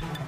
you.